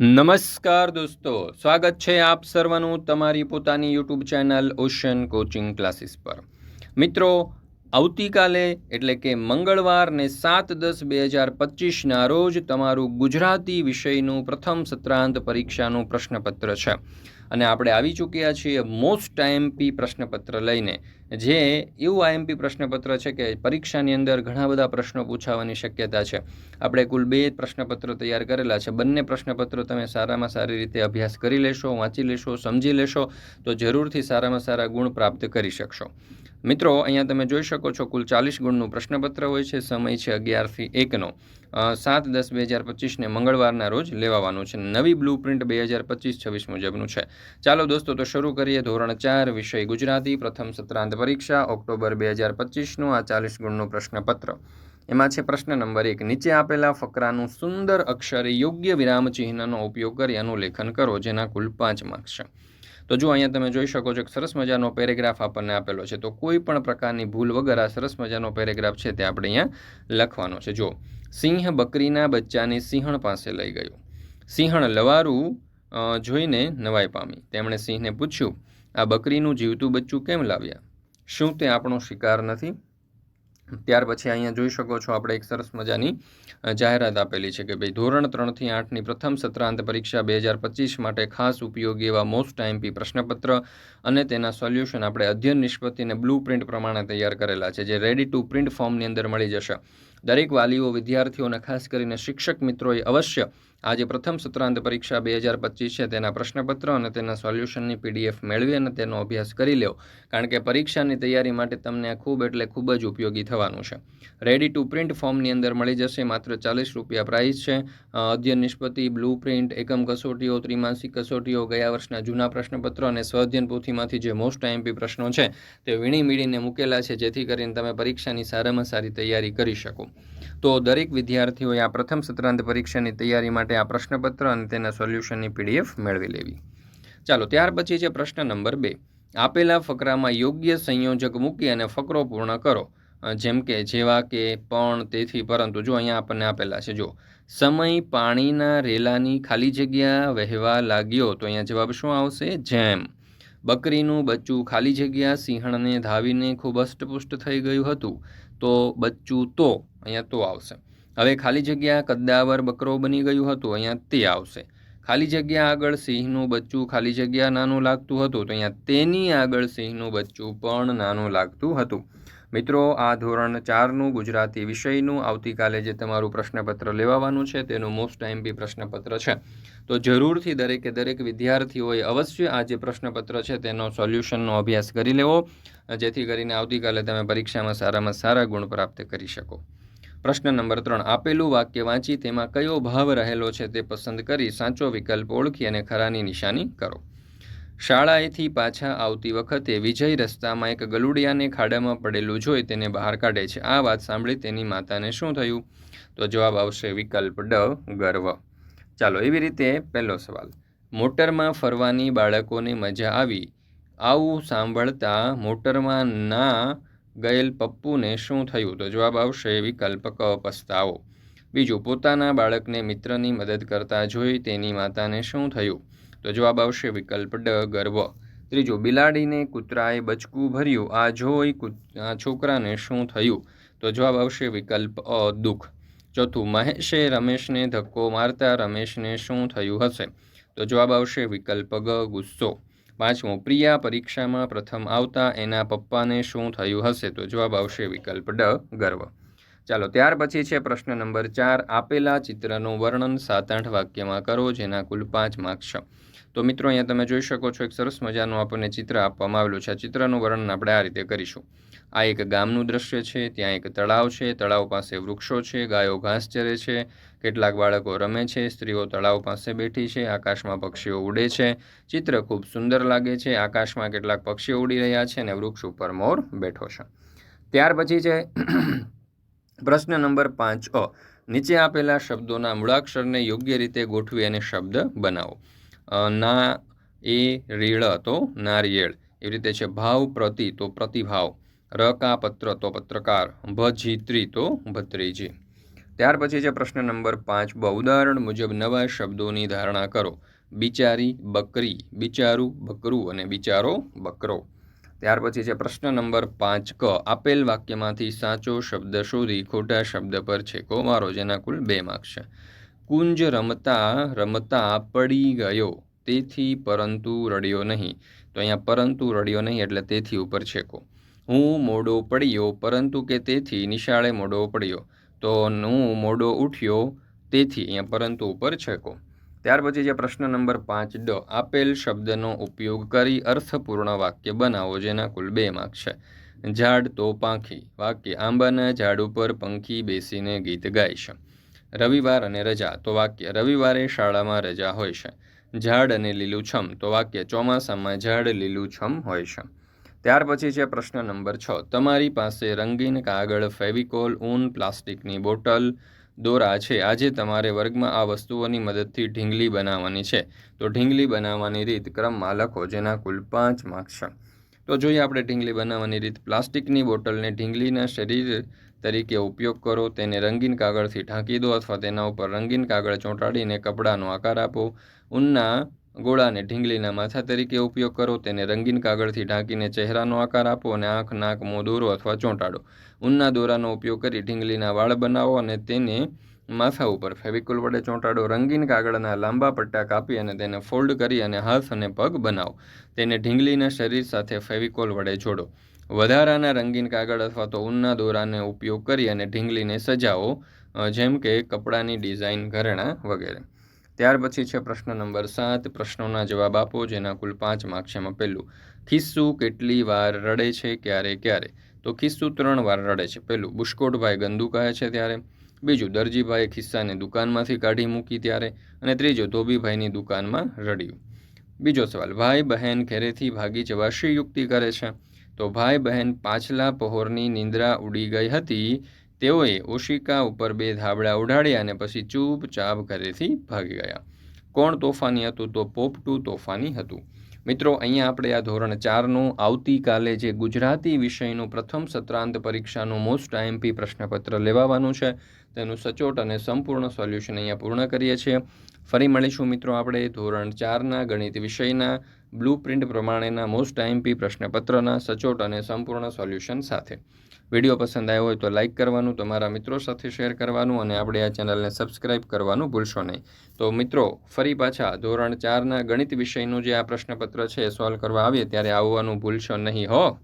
નમસ્કાર દોસ્તો, સ્વાગત છે આપ સર્વનું તમારી પોતાની YouTube channel ocean coaching classes પર. મિત્રો, આવતીકાલે એટલે કે મંગળવાર ને સાત દસ બે હજાર પચીસના રોજ તમારું ગુજરાતી વિષયનું પ્રથમ સત્રાંત પરીક્ષાનું પ્રશ્નપત્ર છે. અને આપણે આવી ચૂક્યા છીએ મોસ્ટ આઈએમપી પ્રશ્નપત્ર લઈને, જે એવું આઈએમપી પ્રશ્નપત્ર છે કે પરીક્ષાની અંદર ઘણા બધા પ્રશ્નો પૂછાવાની શક્યતા છે. આપણે કુલ બે પ્રશ્નપત્રો તૈયાર કરેલા છે. બંને પ્રશ્નપત્રો તમે સારામાં સારી રીતે અભ્યાસ કરી લેશો, વાંચી લેશો, સમજી લેશો, તો જરૂરથી સારામાં સારા ગુણ પ્રાપ્ત કરી શકશો. મિત્રો, અહીંયા તમે જોઈ શકો છો, કુલ ચાલીસ ગુણનું પ્રશ્નપત્ર હોય છે, સમય છે અગિયારથી એકનો. સાત દસ બે હજાર પચીસને મંગળવારના રોજ લેવાવાનું છે. નવી બ્લુ પ્રિન્ટ બે હજાર પચીસ છવ્વીસ મુજબનું છે. ચાલો દોસ્તો, તો શરૂ કરીએ ધોરણ ચાર વિષય ગુજરાતી. પ્રથમ સત્રાંત પરીક્ષા, ઓક્ટોબર બે હજાર પચીસનું આ ચાલીસ ગુણનું પ્રશ્નપત્ર. એમાં છે પ્રશ્ન નંબર એક. નીચે આપેલા ફકરાનું સુંદર અક્ષરે યોગ્ય વિરામ ચિહ્નનો ઉપયોગ કરી આનું લેખન કરો, જેના કુલ પાંચ માર્ક્સ છે. તો જો અહીંયા તમે જોઈ શકો છો કે સરસ મજાનો પેરેગ્રાફ આપણને આપેલો છે, તો કોઈ પણ પ્રકારની ભૂલ વગર આ સરસ મજાનો પેરેગ્રાફ છે તે આપણે અહીંયા લખવાનો છે. જો, સિંહ બકરીના બચ્ચાને સિંહણ પાસે લઈ ગયો. સિંહણ લવારું જોઈને નવાઈ પામી. તેમણે સિંહને પૂછ્યું, આ બકરીનું જીવતું બચ્ચું કેમ લાવ્યા? શું તે આપણો શિકાર નથી? ત્યાર પછી અહીંયા જોઈ શકો છો આપણે એક સરસ મજાની જાહેરાત આપેલી છે કે ભાઈ ધોરણ ત્રણથી આઠની પ્રથમ સત્રાંત પરીક્ષા બે હજાર પચીસ માટે ખાસ ઉપયોગી એવા મોસ્ટ આઈમપી પ્રશ્નપત્ર અને તેના સોલ્યુશન આપણે અધ્યયન નિષ્પત્તિને બ્લુ પ્રિન્ટ પ્રમાણે તૈયાર કરેલા છે, જે રેડી ટુ પ્રિન્ટ ફોર્મની અંદર મળી જશે. દરેક વાલીઓ વિદ્યાર્થીઓને ખાસ કરીને શિક્ષક મિત્રોએ અવશ્ય આજે પ્રથમ સત્રાંત પરીક્ષા બે હજાર પચીસ છે. તેના પ્રશ્નપત્ર અને તેના સોલ્યુશનની પીડીએફ મેળવી અને તેનો અભ્યાસ કરી લો કારણ કે પરીક્ષાની તૈયારી માટે તમને આ ખૂબ એટલે ખૂબ જ ઉપયોગી થવાનું છે. રેડી ટુ પ્રિન્ટ ફોર્મની અંદર મળી જશે. માત્ર ચાલીસ રૂપિયા પ્રાઇસ છે. અધ્યયન નિષ્પતિ બ્લુ પ્રિન્ટ એકમ કસોટીઓ, ત્રિમાસિક કસોટીઓ, ગયા વર્ષના જૂના પ્રશ્નપત્રો અને સ્વઅધ્યયન પોથીમાંથી જે મોસ્ટ આઈએમપી પ્રશ્નો છે, તે વીણી મીણીને મૂકેલા છે. જેથી કરીને તમે પરીક્ષાની સારામાં સારી તૈયારી કરી શકો. તો દરેક વિદ્યાર્થીઓએ આ પ્રથમ સત્રાંત પરીક્ષાની તૈયારી માટે આ પ્રશ્નપત્ર અને તેના સોલ્યુશનની પીડીએફ મેળવી લેવી. ચાલો, ત્યાર પછી છે પ્રશ્ન નંબર બે. આપેલા ફકરામાં યોગ્ય સંયોજક મૂકી અને ફકરો પૂર્ણ કરો. જેમ કે જેવા કે, પણ, તેથી, પરંતુ જો અહીંયા આપણને આપેલા છે, જો. સમય પાણીના રેલાની ખાલી જગ્યા વહેવા લાગ્યો તો અહીંયા જવાબ શું આવશે? જેમ. બકરીનું બચ્ચું ખાલી જગ્યા સિંહણને ધાવીને ખૂબ અષ્ટપુષ્ટ થઈ ગયું હતું. તો બચ્ચું તો અહીંયા તો આવશે. હવે ખાલી જગ્યા કદ્દાવર બકરો બની ગયું હતું, અહીંયા તે આવશે. ખાલી જગ્યા આગળ સિંહનું બચ્ચું ખાલી જગ્યા નાનું લાગતું હતું, તો અહીંયા તેની આગળ સિંહનું બચ્ચું પણ નાનું લાગતું હતું. મિત્રો, આ ધોરણ ચારનું ગુજરાતી વિષયનું આવતીકાલે જે તમારું પ્રશ્નપત્ર લેવાવાનું છે, તેનું મોસ્ટ ટાઈમ બી પ્રશ્નપત્ર છે. તો જરૂરથી દરેકે દરેક વિદ્યાર્થીઓએ અવશ્ય આ જે પ્રશ્નપત્ર છે, તેનો સોલ્યુશનનો અભ્યાસ કરી લેવો, જેથી કરીને આવતીકાલે તમે પરીક્ષામાં સારામાં સારા ગુણ પ્રાપ્ત કરી શકો. પ્રશ્ન નંબર ત્રણ, આપેલું વાક્ય વાંચી તેમાં કયો ભાવ રહેલો છે તે પસંદ કરી સાચો વિકલ્પ ઓળખી અને ખરાની નિશાની કરો. શાળાએથી પાછા આવતી વખતે વિજય રસ્તામાં એક ગલુડિયાને ખાડામાં પડેલું જોઈ તેને બહાર કાઢે છે. આ વાત સાંભળી તેની માતાને શું થયું? તો જવાબ આવશે વિકલ્પ ડ, ગર્વ. ચાલો, એવી રીતે પહેલો સવાલ. મોટરમાં ફરવાની બાળકોને મજા આવી. આવું સાંભળતા મોટરમાં ના ગયેલ પપ્પુને શું થયું? તો જવાબ આવશે વિકલ્પ ક, પસ્તાવો. બીજું, પોતાના બાળકને મિત્રની મદદ કરતા જોઈ તેની માતાને શું થયું? તો જવાબ આવશે વિકલ્પ ડ, ગર્વ. ત્રીજો, બિલાડીને કૂતરાએ બચકું ભર્યું. આ જોઈ આ છોકરાને શું થયું? તો જવાબ આવશે વિકલ્પ અ, દુઃખ. ચોથું, મહેશે રમેશને ધક્કો મારતા રમેશને શું થયું હશે? તો જવાબ આવશે વિકલ્પ ગ, ગુસ્સો. પાંચમું, પ્રિયા પરીક્ષામાં પ્રથમ આવતા એના પપ્પાને શું થયું હશે? તો જવાબ આવશે વિકલ્પ ડ, ગર્વ. ચાલો, ત્યાર પછી છે પ્રશ્ન નંબર ચાર. આપેલા ચિત્રનું વર્ણન સાત આઠ વાક્યમાં કરો, જેના કુલ પાંચ માર્ક્સ છે. તો મિત્રો, અહીંયા તમે જોઈ શકો છો, એક સરસ મજાનું આપણને ચિત્ર આપવામાં આવેલું છે. આ ચિત્રનું વર્ણન આપણે આ રીતે કરીશું. આ એક ગામનું દ્રશ્ય છે, ત્યાં એક તળાવ છે. તળાવ પાસે વૃક્ષો છે, ગાયો ઘાસ ચરે છે. કેટલાક બાળકો રમે છે, સ્ત્રીઓ તળાવ પાસે બેઠી છે, આકાશમાં પક્ષીઓ ઉડે છે. ચિત્ર ખૂબ સુંદર લાગે છે, આકાશમાં કેટલાક પક્ષીઓ ઉડી રહ્યા છે અને વૃક્ષ ઉપર મોર બેઠો છે. ત્યાર પછી છે પ્રશ્ન નંબર પાંચ અ. નીચે આપેલા શબ્દોના મૂળાક્ષરને યોગ્ય રીતે ગોઠવી અને શબ્દ બનાવો. ના, એ, રીળ, તો નારિયેળ. એવી રીતે છે. ભાવ, પ્રતિ, તો પ્રતિભાવ. રકા પત્ર તો પત્રકાર. ભજીત્રી તો ભત્રીજી. ત્યાર પછી છે પ્રશ્ન નંબર પાંચ. બ, ઉદાહરણ મુજબ નવા શબ્દોની ધારણા કરો. બિચારી, બકરી, બિચારું, બકરું અને બિચારો, બકરો. ત્યાર પછી છે પ્રશ્ન નંબર પાંચ. ક. આપેલ વાક્યમાંથી સાચો શબ્દ શોધી ખોટા શબ્દ પર છેકો મારો, જેના કુલ બે માર્ક્સ છે. કુંજ રમતા રમતા પડી ગયો. તેથી પરંતુ રડ્યો નહીં. તો અહીંયા પરંતુ રડ્યો નહીં એટલે તેથી ઉપર છેકો. હું મોડો પડ્યો, પરંતુ કે તેથી નિશાળે મોડો પડ્યો. તો હું મોડો ઉઠ્યો, તેથી અહીંયા પરંતુ ઉપર છેકો. ત્યાર પછી છે પ્રશ્ન નંબર પાંચ. ડ. આપેલ શબ્દનો ઉપયોગ કરી અર્થપૂર્ણ વાક્ય બનાવો, જેના કુલ બે માર્ક છે. ઝાડ તો પાંખી વાક્ય આંબાના ઝાડ ઉપર પંખી બેસીને ગીત ગાય છે. રવિવાર અને રજા. તો વાક્ય રવિવારે શાળામાં રજા હોય છે. ઝાડ અને લીલુંછમ. તો વાક્ય ચોમાસામાં ઝાડ, લીલુંછમ હોય છે. ત્યાર પછી છે પ્રશ્ન નંબર છ. તમારી પાસે રંગીન કાગળ, ફેવિકોલ, ઊન, પ્લાસ્ટિકની બોટલ દોરા છે. આજે તમારે વર્ગમાં આ વસ્તુઓની મદદથી ઢીંગલી બનાવવાની છે. તો ઢીંગલી બનાવવાની રીત ક્રમમાં લખો, જેના કુલ પાંચ માર્ક્સ તો જોઈએ આપણે ઢીંગલી બનાવવાની રીત. પ્લાસ્ટિકની બોટલને ઢીંગલીના શરીર તરીકે ઉપયોગ કરો. તેને રંગીન કાગળથી ઢાંકી દો અથવા તેના ઉપર રંગીન કાગળ ચોંટાડીને કપડાનો આકાર આપો. ગોળાને ઢીંગલીના માથા તરીકે ઉપયોગ કરો, તેને રંગીન કાગળથી ઢાંકીને ચહેરાનો આકાર આપો અને આંખ, નાક, મોં, દોરો અથવા ચોંટાડો. ઊનના દોરાનો ઉપયોગ કરી ઢીંગલીના વાળ બનાવો અને તેને માથા ઉપર ફેવિકોલ વડે ચોંટાડો. રંગીન કાગળના લાંબા પટ્ટા કાપી અને તેને ફોલ્ડ કરી અને હાથ અને પગ બનાવો. તેને ઢીંગલીના શરીર સાથે ફેવિકોલ વડે જોડો. વધારાના રંગીન કાગળ અથવા તો ઊનના દોરાને ઉપયોગ કરી અને ઢીંગલીને સજાવો જેમ કે કપડાની ડિઝાઇન ઘરેણાં વગેરે. ત્યાર પછી છે પ્રશ્ન નંબર સાત. પ્રશ્નોના જવાબ આપો, જેના કુલ પાંચ માર્ક પહેલું ખિસ્સુ કેટલી વાર રડે છે, ક્યારે ક્યારે? તો ખિસ્સુ ત્રણ વાર રડે છે. પહેલું બુશ્કોટભાઈ ગંદુ કહે છે ત્યારે. બીજું, દરજીભાઈએ ખિસ્સાને દુકાનમાંથી કાઢી મૂકી ત્યારે. અને ત્રીજું, ધોબીભાઈની દુકાનમાં રડ્યું. બીજો સવાલ, ભાઈ બહેન ઘેરેથી ભાગી જવા શી યુક્તિ કરે છે? તો ભાઈ બહેન પાછલા પહોરની નિંદ્રા ઉડી ગઈ હતી. તેઓએ ઓશિકા ઉપર બે ધાબળા ઉડાડ્યા અને પછી ચૂપચાપ ઘરેથી ભાગી ગયા. કોણ તોફાની હતું તો પોપટું તોફાની હતું. મિત્રો, અહીંયા આપણે આ ધોરણ ચારનું આવતીકાલે જે ગુજરાતી વિષયનું પ્રથમ સત્રાંત પરીક્ષાનું મોસ્ટ આઈએમપી પ્રશ્નપત્ર લેવાવાનું છે, તેનું સચોટ અને સંપૂર્ણ સોલ્યુશન અહીંયા પૂર્ણ કરીએ છીએ. ફરી મળીશું મિત્રો આપણે ધોરણ ચારના ગણિત વિષયના બ્લુ પ્રિન્ટ પ્રમાણેના મોસ્ટ આઈએમપી પ્રશ્નપત્રના સચોટ અને સંપૂર્ણ સોલ્યુશન સાથે. વીડિયો પસંદ આવ્યો હોય તો લાઇક કરવાનું, તમારા મિત્રો સાથે શેર કરવાનું અને આપણે આ ચેનલને સબસ્ક્રાઇબ કરવાનું ભૂલશો નહીં. તો મિત્રો, ફરી પાછા ધોરણ ચારના ગણિત વિષયનું જે આ પ્રશ્નપત્ર છે એ સોલ્વ કરવા આવીએ, ત્યારે આવવાનું ભૂલશો નહીં, હો?